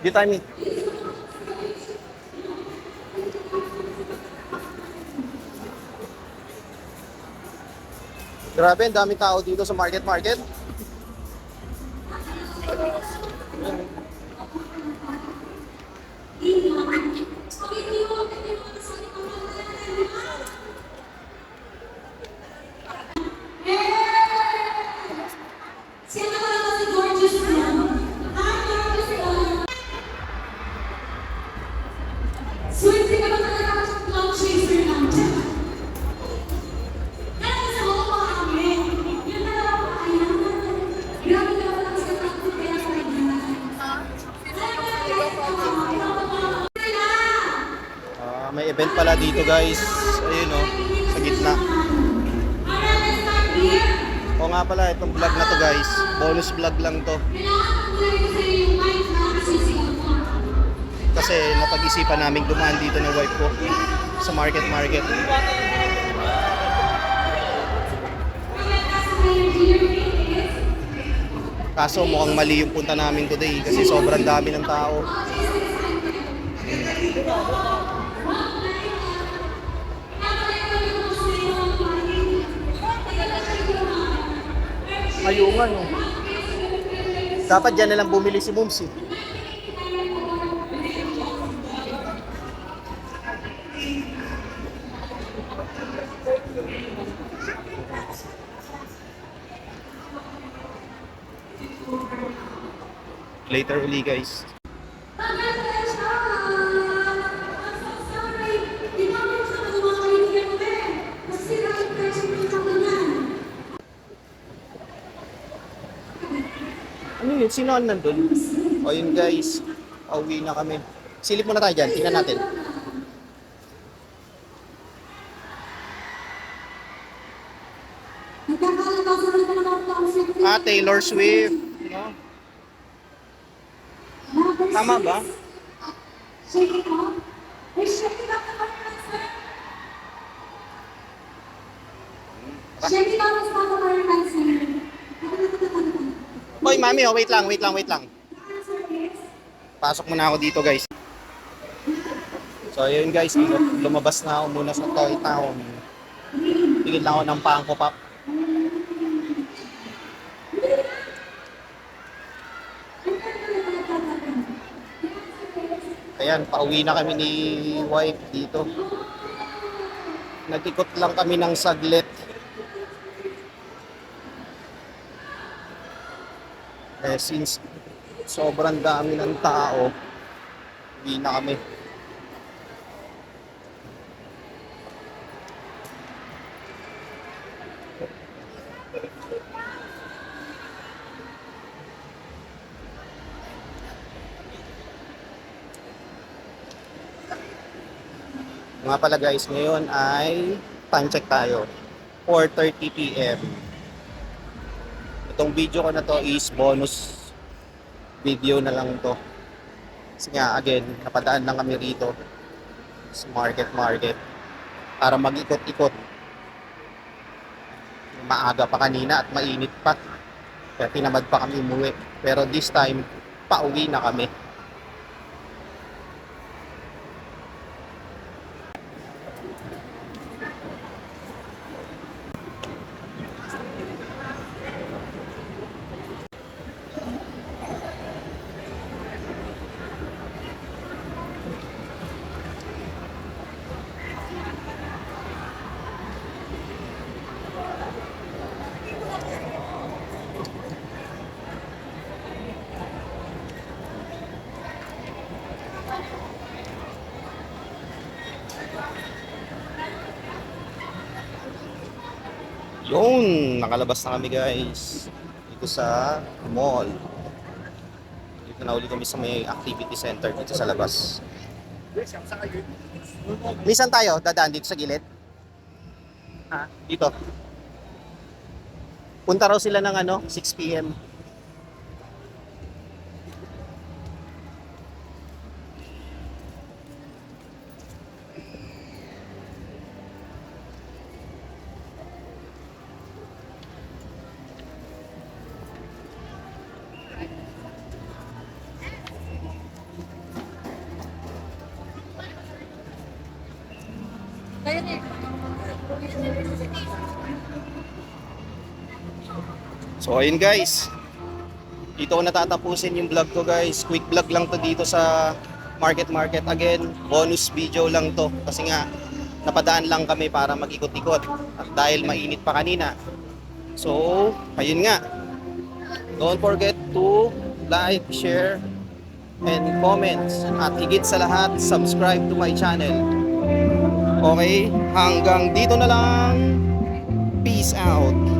Di timing. Grabe, ang daming tao dito sa market market. May event pala dito guys. Ayun oh, sa gitna. O nga pala, itong vlog na to guys. Bonus vlog lang to. Kasi napag-isipan namin dumaan dito ng wife ko sa market market. Kaso mukhang mali yung punta namin today kasi sobrang dami ng tao. Ayungan oh. Dapat dyan na lang bumili si Mums eh. Later uli guys. Yun? Sino ang nandun? O yun guys, pauwi na kami. Silip muna tayo dyan, tingnan natin. Ah, Taylor Swift. No? Tama ba? Shake it off. Hey, shake it off naman yung sir. Shake it off is not American sir. Hoy, mami, oh, wait lang, wait lang, wait lang. Pasok muna ako dito, guys. So, ayun guys, lumabas na ako muna sa Toy Town. Tigil lang ako ng pangko pop. Ayan, pauwi na kami ni wife dito. Nagikot lang kami ng saglit. Eh, since sobrang dami ng tao, uwi na kami. Nga pala guys, ngayon ay time check tayo. 4.30 p.m. Itong video ko na to is bonus video na lang to. Kasi nga, again, napadaan lang kami rito sa market market para mag-ikot-ikot. Maaga pa kanina at mainit pa. Kaya tinamad pa kami umuwi. Pero this time, pauwi na kami. Yun, nakalabas na kami guys. Dito sa mall. Dito na uli kami sa may activity center dito sa labas. Misan tayo dadaan dito sa gilid? Ha? Dito. Punta raw sila ng ano, 6 p.m. So ayun guys. Dito ko natatapusin yung vlog ko guys. Quick vlog lang to dito sa Market Market. Again, bonus video lang to. Kasi nga, napadaan lang kami para mag-ikot-ikot. At dahil mainit pa kanina. So, ayun nga. Don't forget to like, share, and comments. At higit sa lahat, subscribe to my channel. Okay? Hanggang dito na lang. Peace out.